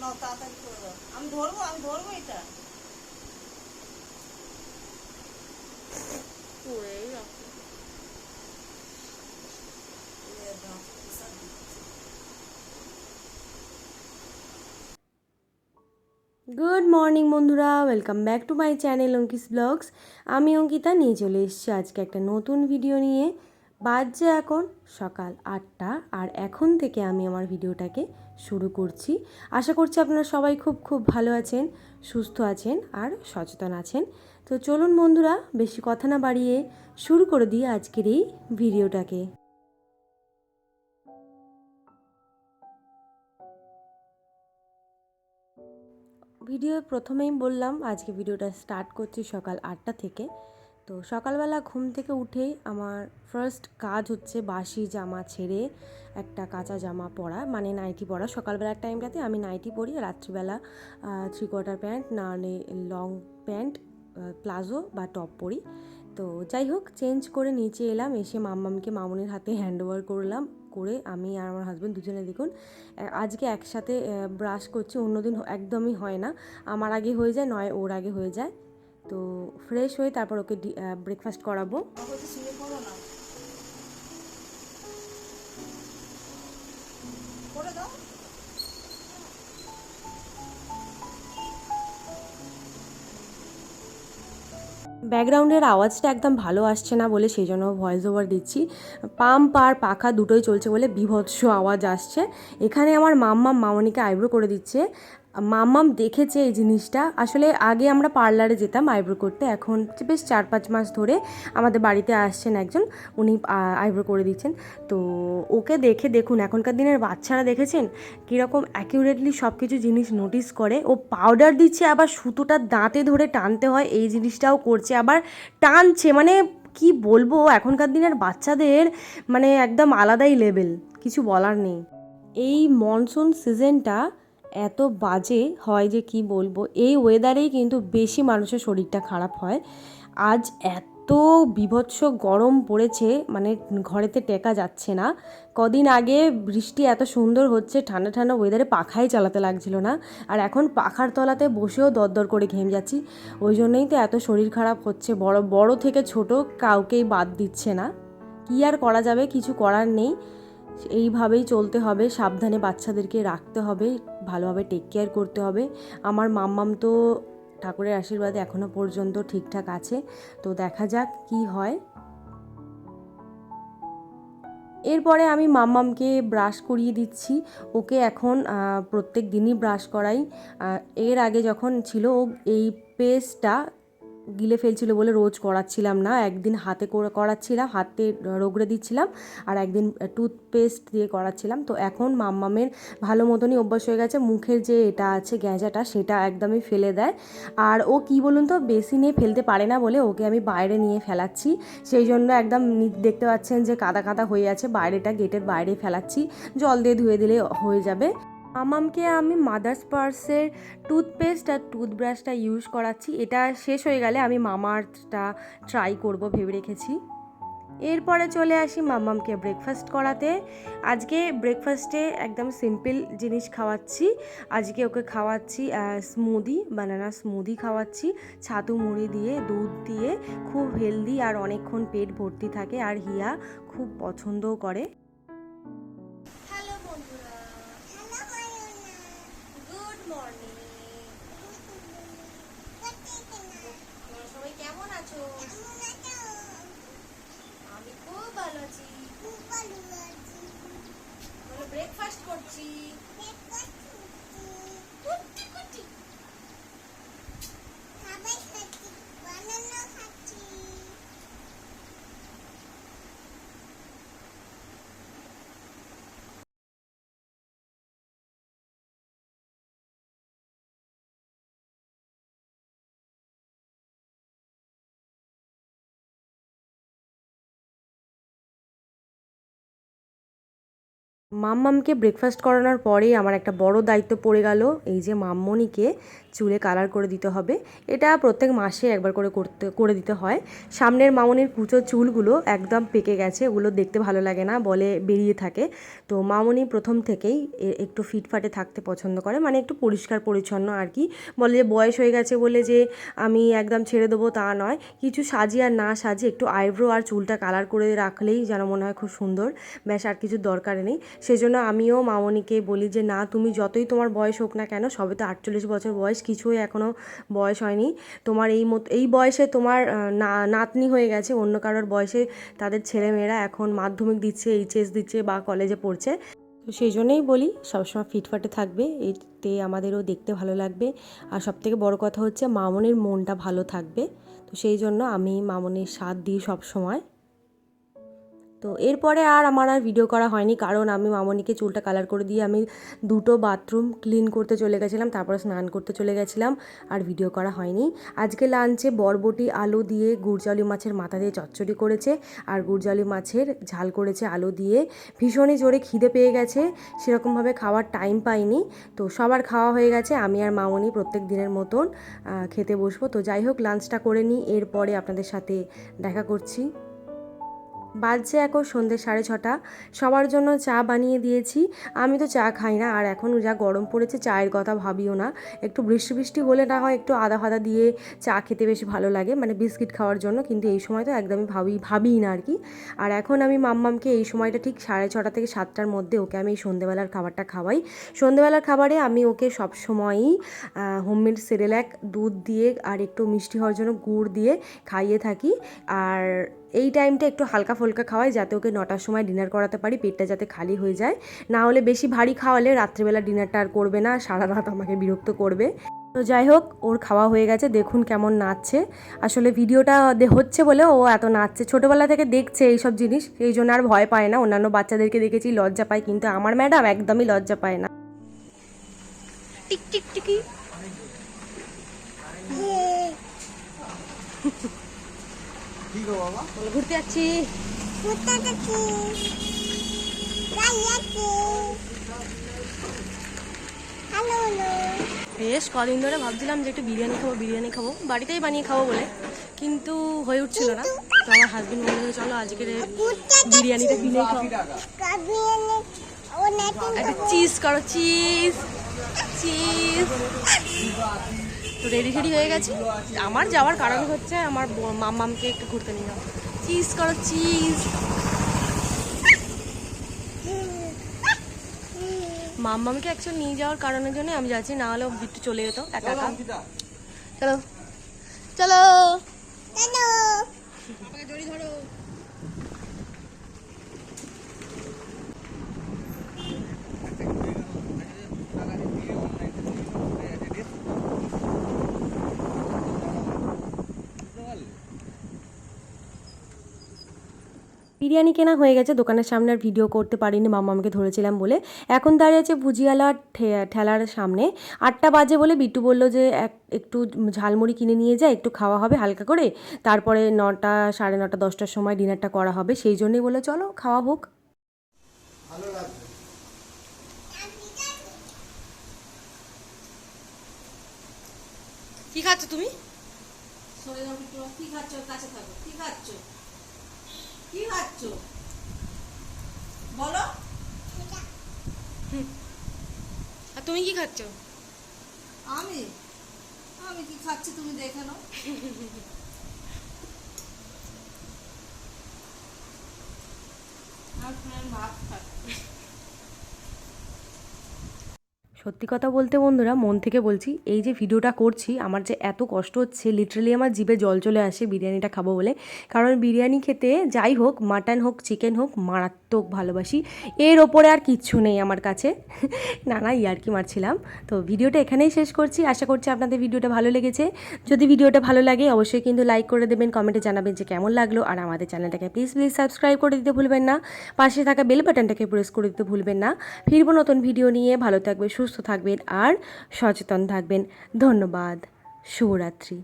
নাও তাড়াতাড়ি করে দাও। আমি ধরবো আমি ধরবো এটা। রাখো। গুড মর্নিং বন্ধুরা। Welcome back to my channel Ankis blogs আমি অঙ্কিতা নিয়ে চলে এসেছি আজকে একটা নতুন ভিডিও নিয়ে। বাজছে এখন সকাল আটটা আর এখন থেকে আমি আমার ভিডিওটাকে শুরু করছি। আশা করছি আপনারা সবাই খুব খুব ভালো আছেন, সুস্থ আছেন আর সচেতন আছেন। তো চলুন বন্ধুরা, বেশি কথা না বাড়িয়ে শুরু করে দিই আজকের এই ভিডিওটাকে। ভিডিও প্রথমেই বললাম, আজকে ভিডিওটা স্টার্ট করছি সকাল আটটা থেকে। তো সকালবেলা ঘুম থেকে উঠেই আমার ফার্স্ট কাজ হচ্ছে বাসি জামা ছেড়ে একটা কাঁচা জামা পরা মানে নাইটি পরা। সকালবেলার টাইমটাতে আমি নাইটি পরি, রাত্রিবেলা থ্রি কোয়ার্টার প্যান্ট না হলে লং প্যান্ট প্লাজো বা টপ পরি। তো যাই হোক চেঞ্জ করে নিচে এলাম, এসে মাম্মামকে মামুনির হাতে হ্যান্ড ওভার করলাম, করে আমি আর আমার হাজব্যান্ড দুজনে দেখুন আজকে একসাথে ব্রাশ করছি, অন্যদিন একদমই হয় না। আমার আগে হয়ে যায়, নয়, ওর আগে হয়ে যায়। তো ফ্রেশ হয়ে তারপর ওকে ব্রেকফাস্ট করাবো। ব্যাকগ্রাউন্ডের আওয়াজটা একদম ভালো আসছে না বলে সেই জন্য ভয়েস ওভার দিচ্ছি। পাম্প আর পাখা দুটোই চলছে বলে বিভৎস আওয়াজ আসছে। এখানে আমার মাম্মা, মামনিকে আইব্রো করে দিচ্ছে। মাম্মাম দেখেছে এই জিনিসটা। আসলে আগে আমরা পার্লারে যেতাম আইব্রো করতে, এখন বেশ চার পাঁচ মাস ধরে আমাদের বাড়িতে আসছেন একজন, উনি আইব্রো করে দিচ্ছেন। তো ওকে দেখে দেখুন, এখনকার দিনের বাচ্চারা দেখেছেন কীরকম অ্যাকিউরেটলি সব কিছু জিনিস নোটিস করে। ও পাউডার দিচ্ছে, আবার সুতোটা দাঁতে ধরে টানতে হয়, এই জিনিসটাও করছে, আবার টানছে মানে কি বলব, এখনকার দিনের বাচ্চাদের মানে একদম আলাদাই লেভেল কিছু বলার নেই। এই মনসুন সিজনটা এত বাজে হয় যে কি বলব? এই ওয়েদারেই কিন্তু বেশি মানুষের শরীরটা খারাপ হয়। আজ এত বিভৎস গরম পড়েছে মানে ঘরেতে টেকা যাচ্ছে না। কদিন আগে বৃষ্টি এত সুন্দর হচ্ছে, ঠান্ডা ঠান্ডা ওয়েদারে পাখাই চালাতে লাগছিল না। আর এখন পাখার তলাতে বসেও দরদর করে ঘেমে যাচ্ছি। ওই জন্যই তো এত শরীর খারাপ হচ্ছে। বড় বড় থেকে ছোট কাউকেই বাদ দিচ্ছে না। কী আর করা যাবে? কিছু করার নেই। এইভাবেই চলতে হবে, সাবধানে বাচ্চাদেরকে রাখতে হবে, ভালোভাবে টেক কেয়ার করতে হবে। আমার মাম্মাম তো ঠাকুরের আশীর্বাদে এখনও পর্যন্ত ঠিকঠাক আছে। তো দেখা যাক কি হয়। এরপরে আমি মাম্মামকে ব্রাশ করিয়ে দিচ্ছি। ওকে এখন প্রত্যেক দিনই ব্রাশ করাই। এর আগে যখন ছিল, ও এই পেস্টটা গিলে ফেলছিল বলে রোজ করাচ্ছিলাম না। একদিন হাতে করে করাচ্ছিলাম, হাতে রগড়ে দিচ্ছিলাম আর একদিন টুথপেস্ট দিয়ে করাচ্ছিলাম। তো এখন মাম্মামের ভালো মতনই অভ্যাস হয়ে গেছে। মুখের যে এটা আছে, গ্যাঁজাটা, সেটা একদমই ফেলে দেয়। আর ও কি বলুন তো, বেশি নিয়ে ফেলতে পারে না বলে ওকে আমি বাইরে নিয়ে ফেলাচ্ছি। সেই জন্য একদম দেখতে পাচ্ছেন যে কাদা কাদা হয়ে আছে। বাইরেটা গেটের বাইরে ফেলাচ্ছি। জল দিয়ে ধুয়ে দিলে হয়ে যাবে। মামামকে আমি মাদার্স পার্সের টুথপেস্ট আর টুথব্রাশটা ইউজ করাচ্ছি। এটা শেষ হয়ে গেলে আমি মামার্থটা ট্রাই করব ভেবে রেখেছি। এরপরে চলে আসি মামামকে ব্রেকফাস্ট করাতে। আজকে ব্রেকফাস্টে একদম সিম্পল জিনিস খাওয়াচ্ছি। আজকে ওকে খাওয়াচ্ছি স্মুদি বানানা স্মুদি খাওয়াচ্ছি। ছাতু মুড়ি দিয়ে, দুধ দিয়ে, খুব হেলদি আর অনেকক্ষণ পেট ভর্তি থাকে। আর হিয়া খুব পছন্দও করে হ্যালো বন্ধুরা গুড মর্নিং তোমরা সবাই কেমন আছো আমি খুব ভালো আছি ব্রেকফাস্ট মাম্মামকে ব্রেকফাস্ট করানোর পরেই আমার একটা বড় দায়িত্ব পড়ে গেল, এই যে মাম্মনিকে চুলে কালার করে দিতে হবে। এটা প্রত্যেক মাসে একবার করে করতে, করে দিতে হয়। সামনের মামনির কুচো চুলগুলো একদম পেকে গেছে, ওগুলো দেখতে ভালো লাগে না, বলে বেরিয়ে থাকে। তো মামনি প্রথম থেকেই একটু ফিটফাটে থাকতে পছন্দ করে মানে একটু পরিষ্কার পরিচ্ছন্ন আর কি। বলে যে, বয়স হয়ে গেছে, বলে যে, আমি একদম ছেড়ে দেবো, তা নয়। কিছু সাজিয়ে আর না সাজিয়ে একটু আইব্রো আর চুলটা কালার করে রাখলেই যেন মনে হয় খুব সুন্দর। ব্যাস, আর কিছু দরকার নেই। সেজন্য আমিও মামনিকে বলি যে, না, তুমি যতই তোমার বয়স হোক না কেন, সবে তো আটচল্লিশ বছর বয়স, কিছুই এখনও বয়স হয়নি। তোমার এই মত, এই বয়সে তোমার না, নাতনি হয়ে গেছে, অন্য কারোর বয়সে তাদের ছেলেমেয়েরা এখন মাধ্যমিক দিচ্ছে এইচএস দিচ্ছে বা কলেজে পড়ছে। তো সেই জন্যই বলি, সবসময় ফিটফাটে থাকবে, এতে আমাদেরও দেখতে ভালো লাগবে। আর সবথেকে বড় কথা হচ্ছে, মামনির মনটা ভালো থাকবে। তো সেই জন্য আমি মামনির সাথ দিই সব সময় তো এরপরে আর আমার আর ভিডিও করা হয়নি, কারণ আমি মামনিকে চুলটা কালার করে দিয়ে আমি দুটো বাথরুম ক্লিন করতে চলে গেছিলাম, তারপরে স্নান করতে চলে গেছিলাম, আর ভিডিও করা হয়নি। আজকে লাঞ্চে বরবটি আলু দিয়ে গুড়জালি মাছের মাথা দিয়ে চচ্চড়ি করেছে, আর গুড়জালি মাছের ঝাল করেছে আলু দিয়ে। ভীষণই জোরে খিদে পেয়ে গেছে, সেরকমভাবে খাওয়ার টাইম পাইনি। তো সবার খাওয়া হয়ে গেছে, আমি আর মামনি প্রত্যেক দিনের মতন খেতে বসবো। তো যাই হোক লাঞ্চটা করে নিই, এরপরে আপনাদের সাথে দেখা করছি। বাজছে এখন সন্ধ্যে সাড়ে ছটা। সবার জন্য চা বানিয়ে দিয়েছি। আমি তো চা খাই না। আর এখন যা গরম পড়েছে, চায়ের কথা ভাবিও না। একটু বৃষ্টি বৃষ্টি হলে না হয় একটু আদা ফাদা দিয়ে চা খেতে বেশি ভালো লাগে। মানে বিস্কিট খাওয়ার জন্য। কিন্তু এই সময় তো একদমই ভাবি, ভাবিই না আর কি। আর এখন আমি মাম্মামকে এই সময়টা ঠিক সাড়ে ছটা থেকে সাতটার মধ্যে ওকে আমি এই সন্ধ্যেবেলার খাবারটা খাওয়াই। সন্ধ্যেবেলার খাবারে আমি ওকে সবসময়ই হোমমেড সেরেল্যাক দুধ দিয়ে আর একটু মিষ্টি হওয়ার জন্য গুড় দিয়ে খাইয়ে থাকি। আর এই টাইমটা একটু হালকা ফুলকা খাওয়াই যাতে ওকে নটার সময় ডিনার করাতে পারি, পেটটা যাতে খালি হয়ে যায়। না হলে বেশি ভারী খাওয়ালে রাত্রিবেলা ডিনারটা আর করবে না, সারা রাত আমাকে বিরক্ত করবে। তো যাই হোক, ওর খাওয়া হয়ে গেছে, দেখুন কেমন নাচছে। আসলে ভিডিওটা হচ্ছে বলে ও এত নাচছে। ছোটোবেলা থেকে দেখছে এইসব জিনিস, এই জন্য আর ভয় পায় না। অন্যান্য বাচ্চাদেরকে দেখেছি লজ্জা পায়, কিন্তু আমার ম্যাডাম একদমই লজ্জা পায় না। টিক টিক, টিকি। কি গো বাবা। বলে ঘুরতে যাচ্ছি। বেশ কদিন ধরে ভাবছিলাম যে একটু বিরিয়ানি খাব বিরিয়ানি খাব। বাড়িতেই বানিয়ে খাব বলে। কিন্তু হয়ে উঠছিল না। তো আমার হাজবেন্ড বলে চলো আজকে বিরিয়ানিটা কিনে খাও। একটা চিজ করো চিজ চিজ তো রেডি ফেডি হয়ে গেছে। আমার যাওয়ার কারণ হচ্ছে আমার ব- মাম্মামকে একটু ঘুরতে নিয়ে যাওয়া। চিজ করো চিজ মাম্মামকে অ্যাকচুয়ালি নিয়ে যাওয়ার কারণের জন্য আমি যাচ্ছি না হলে একটু চলে যেত একা একা। চলো চলো! বিরিয়ানি কেনা হয়ে গেছে দোকানের সামনে আর ভিডিও করতে পারিনি মাম্মামকে ধরেছিলাম বলে। এখন দাঁড়িয়ে আছে ভুজিয়ালা ঠে- ঠেলার সামনে। আটটা বাজে বলে বিট্টু বলল যে এক একটু ঝালমুড়ি কিনে নিয়ে যায় একটু খাওয়া হবে হালকা করে। তারপরে নটা সাড়ে নটা দশটার সময় ডিনারটা করা হবে। সেই জন্যই বলে চলো খাওয়া হোক। ভালো লাগবে কি খাচ্ছ তুমি? সরে যাও কি খাচ্ছ? কাছে থাকো। কি খাচ্ছ? কি খাচ্ছ? বলো। আর তুমি কি খাচ্ছ? আমি? আমি কি খাচ্ছি তুমি দেখে নাও। আর ফ্রেন্ড ভাত খাচ্ছি। সত্যি কথা বলতে বন্ধুরা, মন থেকে বলছি, এই যে ভিডিওটা করছি, আমার যে এত কষ্ট হচ্ছে লিটারালি আমার জিভে জল চলে আসে বিরিয়ানিটা খাব বলে। কারণ বিরিয়ানি খেতে যাই হোক মাটন হোক চিকেন হোক, মারাত্মক ভালোবাসি। এর ওপরে আর কিচ্ছু নেই আমার কাছে। না না ইয়ার্কি মারছিলাম। তো ভিডিওটা এখানেই শেষ করছি। আশা করছি আপনাদের ভিডিওটা ভালো লেগেছে। যদি ভিডিওটা ভালো লাগে, অবশ্যই কিন্তু লাইক করে দেবেন, কমেন্টে জানাবেন যে কেমন লাগল। আর আমাদের চ্যানেলটাকে প্লিজ প্লিজ সাবস্ক্রাইব করে দিতে ভুলবেন না। পাশে থাকা বেল বাটনটাকে প্রেস করে দিতে ভুলবেন না। ফিরবো নতুন ভিডিও নিয়ে। ভালো থাকবেন সুস্থ থাকবেন আর সচেতন থাকবেন। ধন্যবাদ। শুভরাত্রি।